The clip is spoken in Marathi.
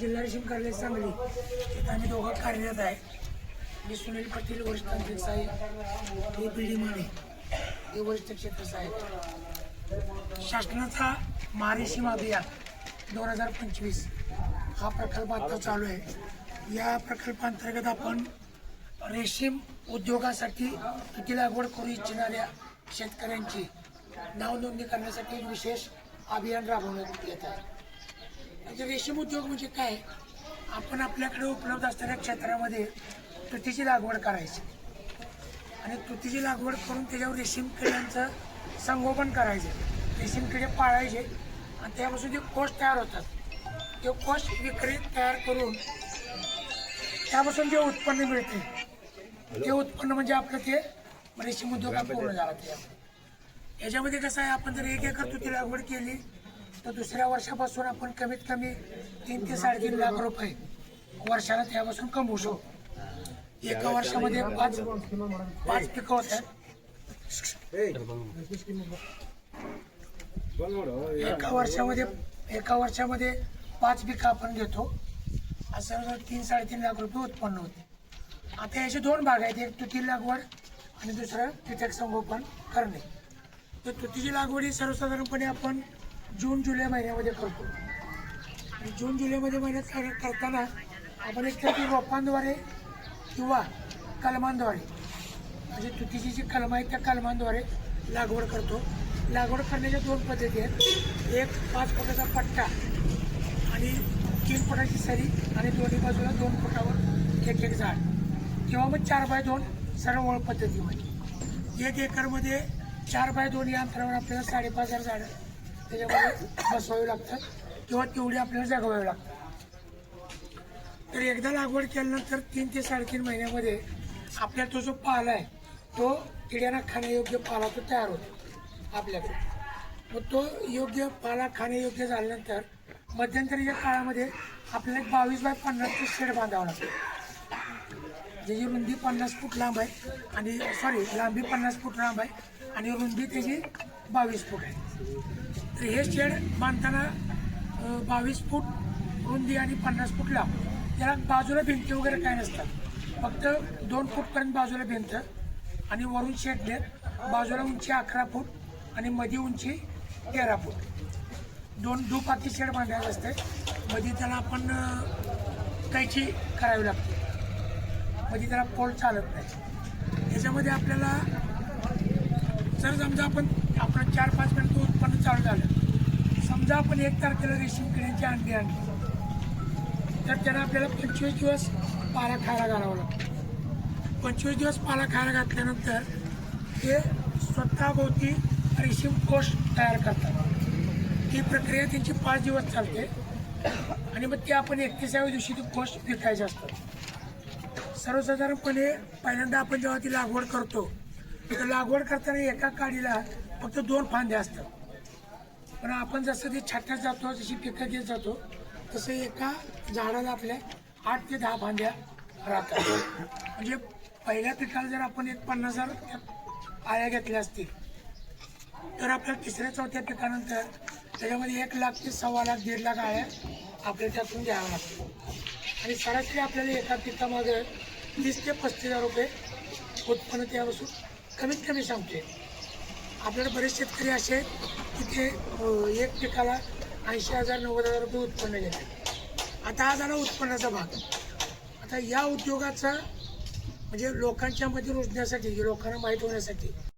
जिल्हा रेशीम कार्यालय सांगली. तिथं आम्ही दोघं कार्यरत आहे. मी सुनील पाटील वरिष्ठ अध्यक्ष साहेब हे बी डी माने हे वरिष्ठ क्षेत्र साहेब शासनाचा महारेशीम अभियान दोन हजार पंचवीस हा प्रकल्प आता चालू आहे. या प्रकल्पांतर्गत आपण रेशीम उद्योगासाठी किती लागवड करू इच्छिणाऱ्या शेतकऱ्यांची नावनोंदणी करण्यासाठी एक विशेष अभियान राबवण्यात येत आहे. म्हणजे रेशीम उद्योग म्हणजे काय? आपण आपल्याकडे उपलब्ध असणाऱ्या क्षेत्रामध्ये तुतीची लागवड करायची. आणि तुतीची लागवड करून त्याच्यावर रेशीम किड्यांचं संगोपन करायचं. रेशीम किडे पाळायचे आणि त्यापासून जे कोष तयार होतात. ते कोष विक्री तयार करून त्यापासून जे उत्पन्न मिळते ते उत्पन्न म्हणजे आपलं ते रेशीम उद्योग पूर्ण झाला ते याच्यामध्ये कसं आहे आपण जर एक एकर तुती लागवड केली तर दुसऱ्या वर्षापासून आपण कमीत कमी तीन ते साडेतीन लाख रुपये वर्षाला त्यापासून कमवू शकतो एका वर्षामध्ये पाच पाच पिकं होतात. एका वर्षामध्ये एका वर्षामध्ये पाच पिकं आपण घेतो. असं जर तीन साडेतीन लाख रुपये उत्पन्न होते. आता याचे दोन भाग आहेत. एक तुती लागवड आणि दुसरं कीटक संगोपन करणे. तर तुतीची लागवड ही सर्वसाधारणपणे आपण जून जुलै महिन्यामध्ये करतो. आणि जून जुलैमध्ये महिन्यात कर- करताना आपण एक तर रोपांद्वारे किंवा कलमांद्वारे म्हणजे तुतीची जी कलमं आहेत त्या कलमांद्वारे लागवड करतो. लागवड करण्याच्या दोन पद्धती आहेत. एक पाच फुटाचा पट्टा आणि तीन फुटाची सरी आणि दोन्ही बाजूला दोन फुटावर एक एक झाड. किंवा मग चार बाय दोन सरळ ओळ पद्धतीमध्ये. एक एकरमध्ये चार बाय दोन या अंतरावर आपल्याला साडेपाच हजार झाडं त्याच्यामध्ये बसवावी लागतात किंवा तेवढी आपल्याला जगवावी लागतात. तर एकदा लागवड केल्यानंतर तीन ते साडेतीन महिन्यामध्ये आपल्या तो जो पाला आहे तो किड्यांना खाण्यायोग्य पाला तो तयार होतो आपल्याकडे. मग तो योग्य पाला खाण्यायोग्य झाल्यानंतर मध्यंतरीच्या काळामध्ये आपल्याला एक बावीस बाय पन्नासचं शेड बांधावं लागतं. ज्याची रुंदी पन्नास फूट लांब आहे आणि सॉरी लांबी पन्नास फूट लांब आहे आणि रुंदी त्याची बावीस फूट आहे. तर हे शेड बांधताना बावीस फूट रुंदी आणि पन्नास फूट लांब. त्याला बाजूला भिंती वगैरे काय नसतात. फक्त दोन फूटपर्यंत बाजूला भिंत आणि वरून शेड देत बाजूला उंची अकरा फूट आणि मध्ये उंची तेरा फूट. दोन दुपाती शेड बांधायचं असते. मध्ये त्याला आपण कैची करावी लागते. मध्ये त्याला पोल चालत नाही. याच्यामध्ये आपल्याला जर समजा आपण आपण चार पाच मिनिट उत्पन्न चालू झालं. समजा आपण एक तारखेला रेशीम किड्यांची अंडी आणली. तर त्यांना आपल्याला पंचवीस दिवस पाला खायला घालावा लागतो. पंचवीस दिवस पाला खायला घातल्यानंतर ते स्वतःभोवती रेशीम कोष तयार करतात. ती प्रक्रिया त्यांची पाच दिवस चालते. आणि मग ते आपण एकतीसाव्या दिवशी ती कोष विकायचे असतात. सर्वसाधारणपणे पहिल्यांदा आपण जेव्हा ती लागवड करतो तर लागवड करताना एका काडीला फक्त दोन फांद्या असतात. पण आपण जसं ते छाट्यात जातो जशी पिकं घेत जातो तसं एका झाडाला आपल्या आठ ते दहा फांद्या राहतात. म्हणजे पहिल्या पिकाला जर आपण एक पन्नास हजार आळ्या घेतल्या असतील तर आपल्या तिसऱ्या चौथ्या पिकानंतर त्याच्यामध्ये एक लाख ते सव्वा लाख दीड लाख आळ्या आपल्याला त्यातून घ्याव्या लागतात. आणि सरासरी आपल्याला एका पिकामागे तीस ते पस्तीस हजार रुपये उत्पन्न त्यापासून कमीत कमी सांगते आपल्याकडे बरेच शेतकरी असे आहेत की ते एक पिकाला ऐंशी हजार नव्वद हजार रुपये उत्पन्न घेतात आता हा झाला उत्पन्नाचा भाग. आता या उद्योगाचा म्हणजे लोकांच्या मध्ये रुजण्यासाठी लोकांना माहीत होण्यासाठी